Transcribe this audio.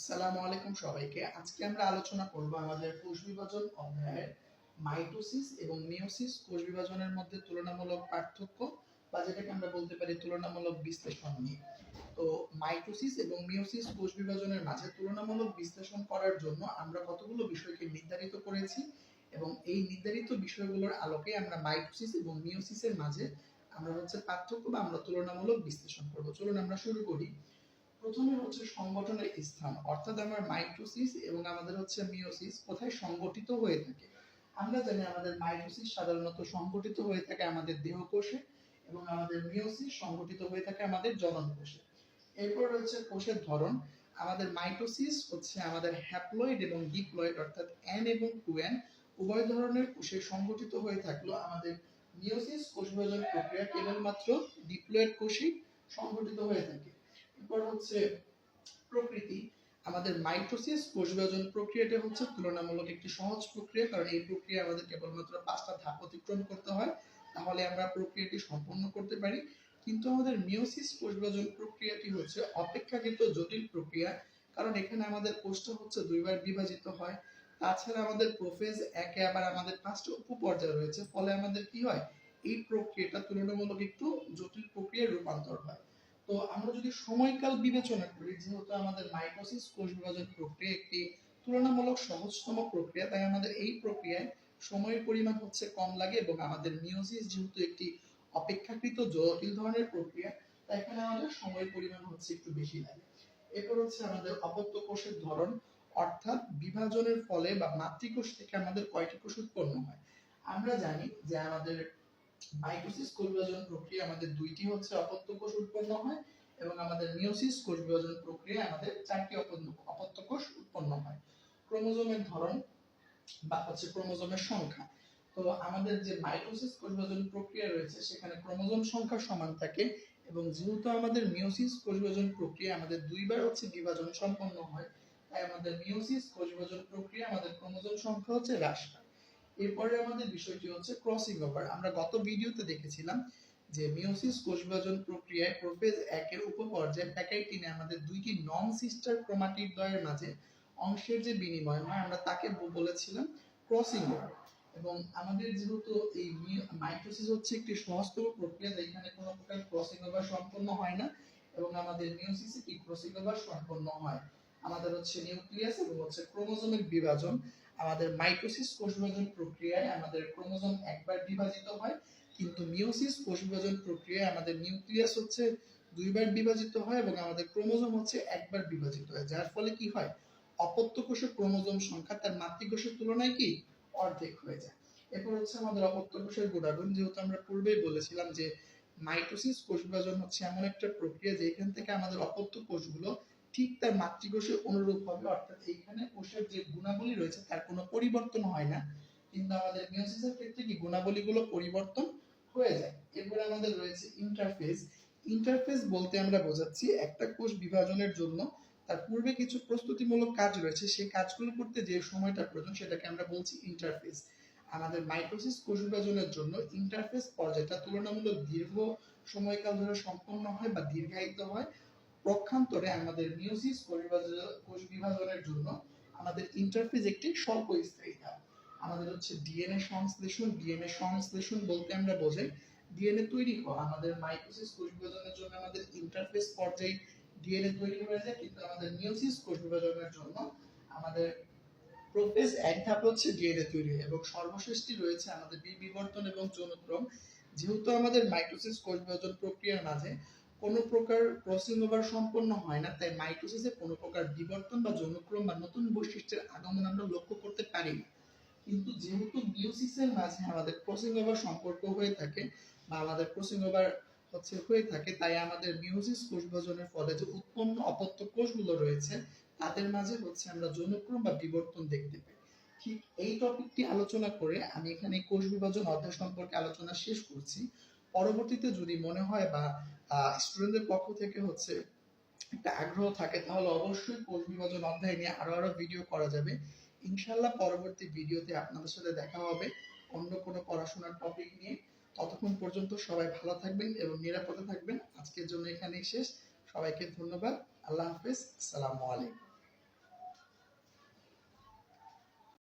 আসসালামু আলাইকুম সবাইকে। আজকে আমরা আলোচনা করব আমাদের কোষ বিভাজন অধ্যায়ের মাইটোসিস এবং মিওসিস কোষ বিভাজনের মধ্যে তুলনামূলক পার্থক্য বা যেটাকে আমরা বলতে পারি তুলনামূলক বিশ্লেষণ নিয়ে। তো মাইটোসিস এবং মিওসিস কোষ বিভাজনের মাঝে তুলনামূলক বিশ্লেষণ করার জন্য আমরা কতগুলো বিষয়কে নির্ধারিত করেছি এবং এই নির্ধারিত বিষয়গুলোর আলোকে আমরা মাইটোসিস এবং মিওসিসের মাঝে আমরা হচ্ছে পার্থক্য বা আমরা তুলনামূলক বিশ্লেষণ করব। চলুন আমরা শুরু করি। প্রথমে হচ্ছে সংগঠনের স্থান, অর্থাৎ আমার মাইটোসিস এবং আমাদের হচ্ছে মিওসিস কোথায় সংগঠিত হয়ে থাকে। আমরা জানি আমাদের মাইটোসিস সাধারণত সংগঠিত হয়ে থাকে আমাদের দেহকোষে এবং আমাদের মিওসিস সংগঠিত হয়ে থাকে আমাদের জনন কোষে এরপর রয়েছে কোষের ধরন, আমাদের মাইটোসিস হচ্ছে আমাদের হ্যাপ্লয়েড এবং ডিপ্লয়েড, অর্থাৎ এন এবং টু এন, উভয় ধরনের কোষে সংগঠিত হয়ে থাকল। আমাদের মিওসিস কোষ বিভাজন প্রক্রিয়া কেবলমাত্র ডিপ্লয়েড কোষেই সংগঠিত হয়ে থাকে। এরপর হচ্ছে প্রকৃতি, আমাদের মাইটোসিস কোষ বিভাজন প্রক্রিয়াটা হচ্ছে তুলনামূলক একটি সহজ প্রক্রিয়া, কারণ এই প্রক্রিয়া আমাদের কেবলমাত্র পাঁচটা ধাপ অতিক্রম করতে হয়, তাহলে আমরা প্রক্রিয়াটি সম্পন্ন করতে পারি। কিন্তু আমাদের মিওসিস কোষ বিভাজন প্রক্রিয়াটি হচ্ছে অপেক্ষাকৃত জটিল প্রক্রিয়া, কারণ এখানে আমাদের কোষটা হচ্ছে দুইবার বিভাজিত হয়। তাছাড়া আমাদের প্রোফেজ একে আবার আমাদের পাঁচটা উপপর্যায় রয়েছে, ফলে আমাদের কি হয়? এই প্রক্রিয়াটা তুলনামূলক একটু জটিল প্রক্রিয়ায় রূপান্তর হয়। তো আমরা যদি সময়কাল বিবেচনা করি, যেহেতু আমাদের মাইটোসিস কোষ বিভাজন প্রক্রিয়া একটি তুলনামূলক সহজতম প্রক্রিয়া, তাই আমাদের এই প্রক্রিয়ায় সময়ের পরিমাণ হচ্ছে কম লাগে এবং আমাদের মিওসিস যেহেতু একটি অপেক্ষাকৃত জটিল ধরনের প্রক্রিয়া, তাই এখানে আমাদের সময়ের পরিমাণ হচ্ছে একটু বেশি লাগে। এরপর হচ্ছে আমাদের অপত্য কোষের ধরন, অর্থাৎ বিভাজনের ফলে বা মাতৃকোষ থেকে আমাদের কয়টি কোষ উৎপন্ন হয়? আমরা জানি যে আমাদের মাইটোসিস কোষ বিভাজন প্রক্রিয়া আমাদের দুইটি হচ্ছে অপত্য কোষ উৎপন্ন হয় এবং আমাদের মিওসিস কোষ বিভাজন প্রক্রিয়া আমাদের চারটি অপত্য কোষ উৎপন্ন হয়। ক্রোমোজোমের ধরন বা হচ্ছে ক্রোমোজোমের সংখ্যা। তো আমাদের যে মাইটোসিস কোষ বিভাজন প্রক্রিয়া রয়েছে, সেখানে ক্রোমোজোম সংখ্যা সমান থাকে এবং যেহেতু আমাদের মিওসিস কোষ বিভাজন প্রক্রিয়া আমাদের দুইবার হচ্ছে বিভাজন সম্পন্ন হয়, তাই আমাদের মিওসিস কোষ বিভাজন প্রক্রিয়া আমাদের ক্রোমোজোম সংখ্যা হচ্ছে হ্রাস পায়। এরপরে আমাদের বিষয়টি হচ্ছে ক্রসিং ওভার আমরা গত ভিডিওতে দেখেছিলাম যে মিওসিস কোষ বিভাজন প্রক্রিয়ায় প্রোফেজ একের উপপর্যায়ে প্যাকাইটিনে আমাদের দুইটি নন সিস্টার ক্রোমাটিড দ্বয়ের মাঝে অংশের যে বিনিময় হয়, আমরা তাকে বলেছিলাম ক্রসিং ওভার এবং আমাদের যেহেতু এই মাইটোসিস হচ্ছে একটি সহজতম প্রক্রিয়া এখানে কোনো প্রকার ক্রসিং ওভার সম্পন্ন হয় না এবং আমাদের মিওসিসে কি ক্রসিং ওভার সম্পন্ন হয়? আমাদের হচ্ছে নিউক্লিয়াস এবং হচ্ছে ক্রোমোজোমের বিভাজন। আমাদের মাইটোসিস কোষ বিভাজন প্রক্রিয়ায় আমাদের ক্রোমোজোম একবার বিভাজিত হয়, কিন্তু মিওসিস কোষ বিভাজন প্রক্রিয়ায় আমাদের নিউক্লিয়াস হচ্ছে দুইবার বিভাজিত হয় এবং আমাদের ক্রোমোজোম হচ্ছে একবার বিভাজিত হয়। যার ফলে কি হয়? অপত্য কোষের ক্রোমোজোম সংখ্যা তার মাতৃকোষের তুলনায় কি? অর্ধেক হয়ে যায়। এরপর হচ্ছে আমাদের অপত্য কোষের গুণাগুণ। যেহেতু আমরা পূর্বেই বলেছিলাম যে মাইটোসিস কোষ বিভাজন হচ্ছে এমন একটা প্রক্রিয়া যে এখান থেকে আমাদের অপত্য কোষগুলো ঠিক তার মাতৃকোষের অনুরূপ হবে, অর্থাৎ এইখানে কোষের যে গুণাবলী রয়েছে তার কোনো পরিবর্তন হয় না। কিন্তু আমাদের মিওসিসের ক্ষেত্রে কি গুণাবলীগুলো পরিবর্তন হয়ে যায়? এরপরে আমাদের রয়েছে ইন্টারফেস ইন্টারফেস বলতে আমরা বোঝাচ্ছি একটা কোষ বিভাজনের জন্য তার পূর্বে কিছু প্রস্তুতিমূলক কাজ রয়েছে। সেই কাজগুলো করতে যে সময়টা প্রয়োজন সেটাকে আমরা বলছি ইন্টারফেস আমাদের মাইটোসিস কোষ বিভাজনের জন্য ইন্টারফেস পর্যায়টা তুলনামূলক দীর্ঘ সময়কাল ধরে সম্পন্ন হয় বা দীর্ঘায়িত হয়। পক্ষান্তরে আমাদের মিওসিস কোষ বিভাজনের জন্য আমাদের ইন্টারফেস একটি স্বল্প স্থায়ী ধাপ আমাদের হচ্ছে ডিএনএ সংশ্লেষণ ডিএনএ সংশ্লেষণ বলতে আমরা বোঝাই ডিএনএ তৈরি হওয়া। আমাদের মাইটোসিস কোষ বিভাজনের জন্য আমাদের ইন্টারফেস পর্যায়ে ডিএনএ তৈরি হয়ে যায়, কিন্তু আমাদের মিওসিস কোষ বিভাজনের জন্য আমাদের প্রোফেজ এক ধাপ হচ্ছে ডিএনএ তৈরি এবং সর্বশেষটি রয়েছে আমাদের বিবর্তন এবং যৌনক্রম। যেহেতু আমাদের মাইটোসিস কোষ বিভাজন প্রক্রিয়ার মাঝে কোনো প্রকার ক্রসিং ওভার সম্পন্ন হয় না, তাই মাইটোসিসে কোনো প্রকার বিবর্তন বা যৌনক্রম বা নতুন বৈশিষ্ট্যের আগমন আমরা লক্ষ্য করতে পারি না কিন্তু যেহেতু মিওসিসের মাঝে আমাদের ক্রসিং ওভার সম্পর্ক হয়ে থাকে বা আমাদের ক্রসিং ওভার হচ্ছে, হয়ে থাকে, তাই আমাদের মিওসিস কোষ বিভাজনের ফলে যে উৎপন্ন অপত্য কোষগুলো রয়েছে, তাদের মাঝে হচ্ছে আমরা যৌনক্রম বা বিবর্তন দেখতে পাই। ঠিক এই টপিকটি আলোচনা করে আমি এখানে কোষ বিভাজন অধ্যায় সম্পর্কে আলোচনা শেষ করছি। পরবর্তীতে যদি মনে হয় বা স্টুডেন্টদের পক্ষ থেকে হচ্ছে একটা আগ্রহ থাকে, তাহলে অবশ্যই কোষ বিভাজন অধ্যায় নিয়ে আরও আরও ভিডিও করা যাবে। ইনশাল্লাহ পরবর্তী ভিডিওতে আপনাদের সাথে দেখা হবে অন্য কোনো পড়াশোনার টপিক নিয়ে। ততক্ষণ পর্যন্ত সবাই ভালো থাকবেন এবং নিরাপদে থাকবেন। আজকের জন্য এখানেই শেষ। সবাইকে ধন্যবাদ। আল্লাহ হাফেজ। আসসালামু আলাইকুম।